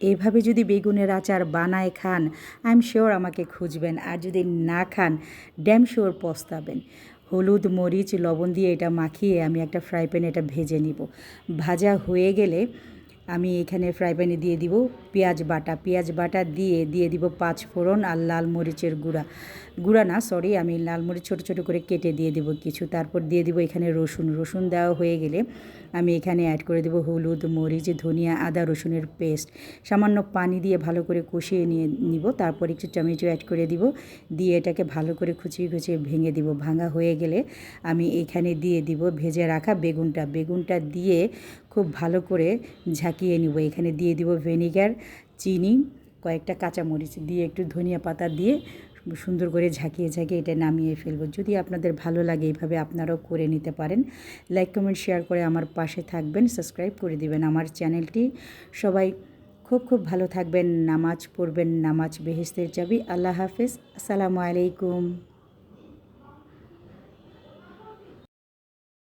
এভাবে যদি বেগুনের আচার বানায় খান আই এম শিওর আমাকে খুঁজবেন। আর যদি না খান, ড্যাম শিওর পস্তাবেন। হলুদ, মরিচ, লবণ দিয়ে এটা মাখিয়ে আমি একটা ফ্রাই প্যানে এটা ভেজে নিব। ভাজা হয়ে গেলে আমি এখানে ফ্রাই প্যানে দিয়ে দিব পেঁয়াজ বাটা। পেঁয়াজ বাটা দিয়ে দিয়ে দিব পাঁচ ফোড়ন আর লাল মরিচের গুঁড়া। গুঁড়া না সরি আমি লাল মরিচ ছোটো ছোটো করে কেটে দিয়ে দিব কিছু। তারপর দিয়ে দিব এখানে রসুন। রসুন দেওয়া হয়ে গেলে আমি এখানে অ্যাড করে দেবো হলুদ, মরিচ, ধনিয়া, আদা, রসুনের পেস্ট সামান্য পানি দিয়ে ভালো করে কষিয়ে নিয়ে নিব। তারপর একটু টমেটো অ্যাড করে দিব। দিয়ে এটাকে ভালো করে খুচিয়ে খুচিয়ে ভেঙে দিব। ভাঙা হয়ে গেলে আমি এখানে দিয়ে দিব ভেজে রাখা বেগুনটা। বেগুনটা দিয়ে খুব ভালো করে ঝাঁকিয়ে নিব। এখানে দিয়ে দিব ভিনেগার, চিনি, কয়েকটা কাঁচামরিচ দিয়ে একটু ধনিয়া পাতা দিয়ে সুন্দর করে ঝাঁকিয়ে ঝাঁকিয়ে এটা নামিয়ে ফেলব। যদি আপনাদের ভালো লাগে এইভাবে আপনারাও করে নিতে পারেন। লাইক, কমেন্ট, শেয়ার করে আমার পাশে থাকবেন, সাবস্ক্রাইব করে দিবেন আমার চ্যানেলটি। সবাই খুব খুব ভালো থাকবেন, নামাজ পড়বেন, নামাজ বেহেস্তের যাবি আল্লাহ হাফেজ, আসসালামু আলাইকুম।